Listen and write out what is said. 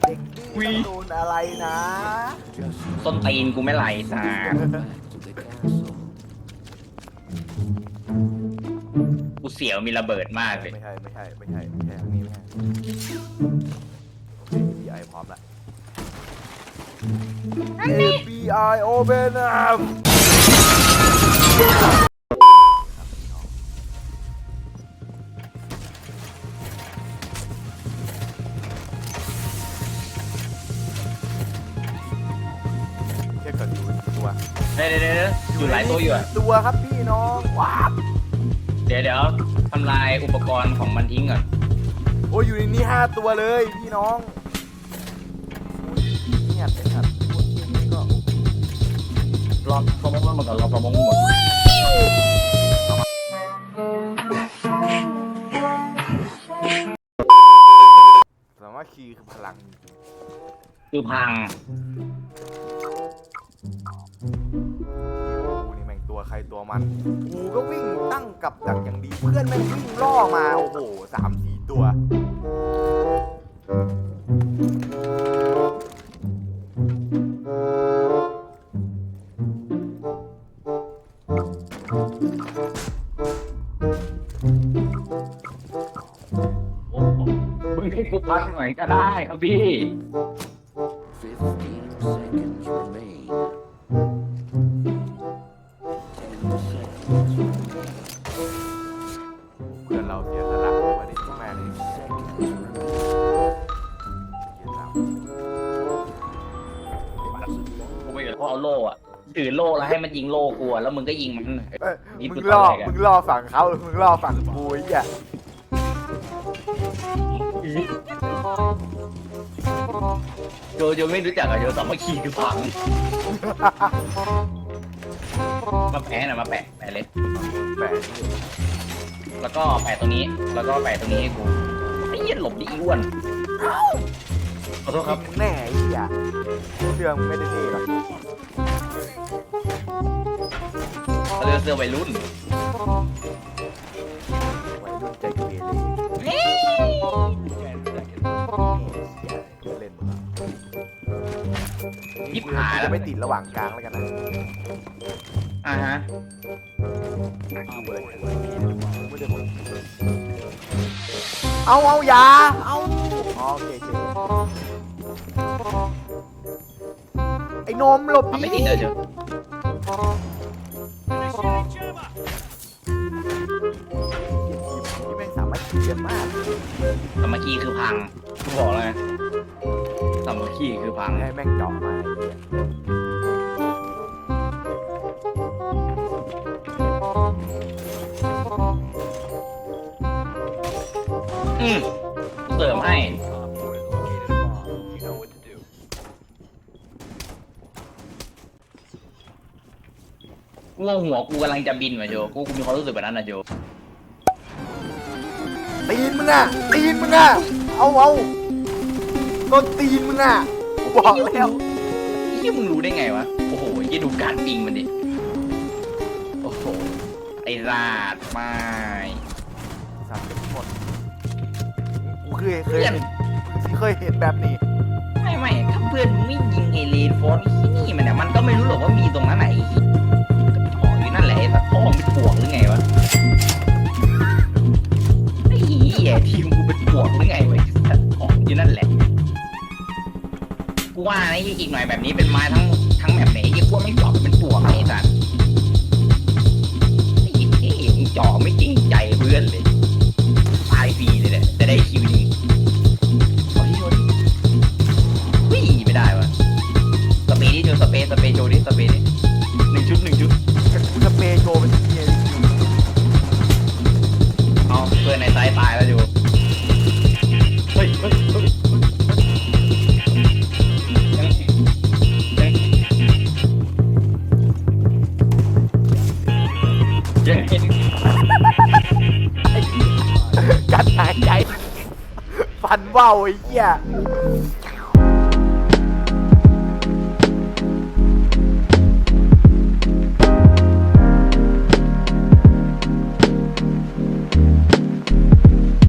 เด็กนี่ต้องโดนอะไรนะส้นตีนกูไม่ไหลสากูเสียวมีระเบิดมากเลย ไม่ใช่ ไม่ใช่ ไม่ใช่ ไม่ใช่ทางนี้ไม่ใช่โอเค FBI พร้อมละ FBI open up ตัวเดี๋ยวเดี๋ยวเดี๋ยวอยู่หลายตัวอยู่อะตัวครับพี่น้องว้าวเดี๋ยวเดี๋ยวทำลายอุปกรณ์ของมันทิ้งก่อน โอ้ยอยู่ในนี้ห้าตัวเลยพี่น้องโอ้ยเงียบเลยครับพวกนี้ก็รอสมองมันก่อนรอสมองหมดสามารถคีย์คือพลัง คือพัง กูนี่แม่งตัวใครตัวมัน กูก็วิ่งตั้งกับดักอย่างดี เพื่อนแม่งวิ่งล่อมา โอ้โหสามสี่ตัว โอ้โหมึงให้กูพักหน่อยก็ได้ครับพี่ Fifteen seconds โล่อะถือโล่แล้วให้มันยิงโล่กูอะแล้วมึงก็ยิงมันเอ้ยนี่มึกูงล่อทำอะไรกันมึงล่อฝั่งเขามึงล่อฝั่งกูไอ้เหี้ยโจโจไม่รู้จักอะโจสามัคคีคือพังมาแปะหน่อยมาแปะแปะเล็กแปลกแล้วก็แปะตรงนี้ แล้วก็แปะตรงนี้ให้กูไอ้เหี้ยหลบดิอ้วนขอโทษครับมึงแน่ไอ้เหี้ยเรื่องมึงไม่ได้เท่หรอก เขาเรียกเสื้อวัยรุ่นวัยรุ่นใจเกเรเลยเหี้ยเล่นมึงอะยิบหายแล้วจะไม่ติดระหว่างกลางแล้วกันนะอ่าฮะดูอะไรไม่ได้หมดเอาเอาอย่าเอาอ๋อโอเคโอเคไอ้นมหลบทำไม่ดิติดเลยโจที่แเขียนมากสามัคคีคือพังกูบอกแล้วไงสามัคคีคือพังให้แม่งเจาะมาไอ้เหี้ยอืมเสริมให้ว่าหัวกูกำลังจะบินว่ะโจกูกูมีความรู้สึกแบบนั้นนะโจ ตีนมึงอะตีนมึงอะเอาเอาต้นตีนมึงอะกูบอกแล้วไอ้ยมึงรู้ได้ไงวะโอ้โหไอ้ดูการปิงมันดิโอ้โหไอ้ราดไม่สามสิบคนกูเคยเคยเห็นเคยเห็นแบบนี้ไม่ไม่ถ้าเพื่อนมึงไม่ยิงไอเลนฟอนที่นี่มันเนี่ยมันก็ไม่รู้หรอกว่ามีตรงนั้นไหน กูว่านะอีกหน่อยแบบนี้เป็นไม้ทั้งทั้งแบบไหนยี่พวกไม่จอกเป็นปวกไอ้สัตว์ไอ้เหี้ยมึงจ่อไม่จริงใจเพื่อนเลย เป็นกัดหายใจฟันเบ้าไอ้เหี้ย